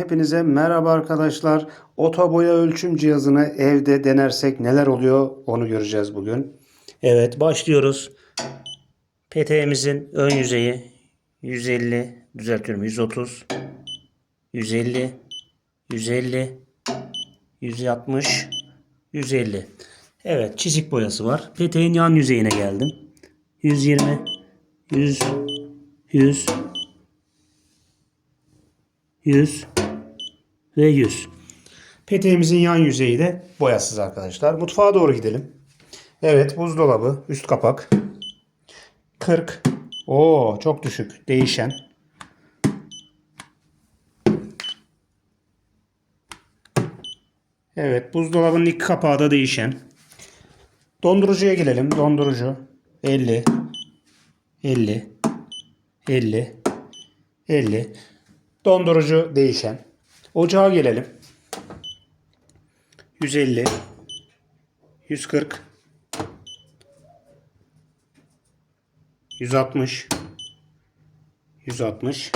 Hepinize merhaba arkadaşlar. Oto boya ölçüm cihazını evde denersek neler oluyor onu göreceğiz bugün. Evet başlıyoruz. Peteğimizin ön yüzeyi 150 düzeltiyorum 130 150 150 160 150 Evet çizik boyası var. Peteğin yan yüzeyine geldim. 120 100 100 100 ve 100. Peteğimizin yan yüzeyi de boyasız arkadaşlar. Mutfağa doğru gidelim. Evet buzdolabı üst kapak. 40. Oo çok düşük. Değişen. Evet buzdolabının ilk kapağı da değişen. Dondurucuya gelelim. Dondurucu 50 50 50 50 Dondurucu değişen. Ocağa gelelim. 150 140 160 160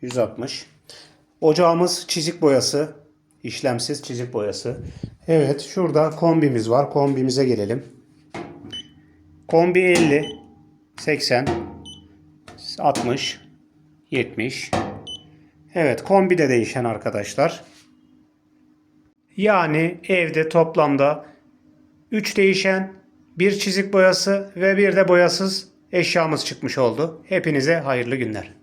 160 Ocağımız çizik boyası. işlemsiz çizik boyası. Evet şurada kombimiz var. Kombimize gelelim. Kombi 50 80 60 70 Evet kombi de değişen arkadaşlar. Yani evde toplamda 3 değişen, bir çizik boyası ve bir de boyasız eşyamız çıkmış oldu. Hepinize hayırlı günler.